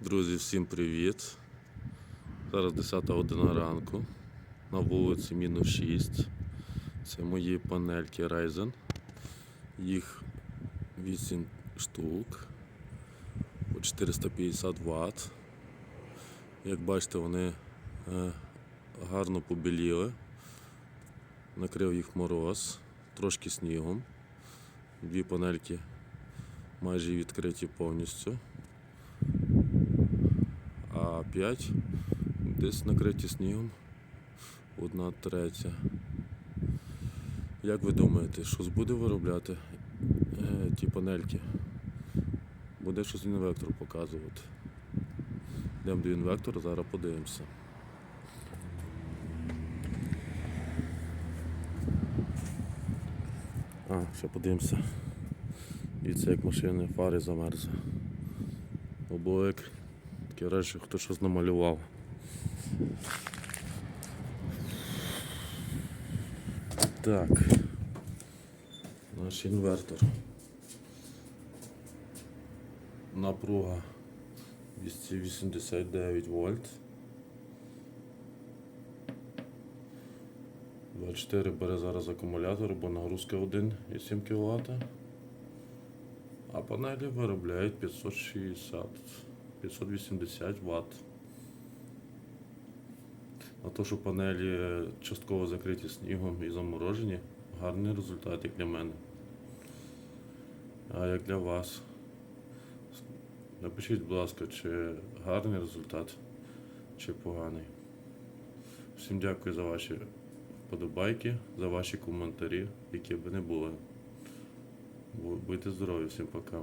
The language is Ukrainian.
Друзі, всім привіт. Зараз 10 година ранку. На вулиці мінус 6. Це мої панельки Ryzen. Їх 8 штук по 450 Вт. Як бачите, вони е, гарно побіліли. Накрив їх мороз, трошки снігом. Дві панельки майже відкриті повністю а 5 десь накриті снігом. Одна третя. Як ви думаєте, щось буде виробляти е, ті панельки? Буде щось інвектор показувати. Йдемо до інвектора, зараз подивимося. А, ще подивимося. Дивіться, як машини фари замерзли. Облик. Таке речі, хто щось намалював. Так. Наш інвертор. Напруга 289 вольт. 24 бере зараз акумулятор, бо нагрузка 1,7 кВт. А панелі виробляють 560 580 Вт. На те, що панелі частково закриті снігом і заморожені, гарний результат як для мене. А як для вас? Напишіть, будь ласка, чи гарний результат, чи поганий. Всім дякую за ваші вподобайки, за ваші коментарі, які б не були. Будьте здорові, всім пока.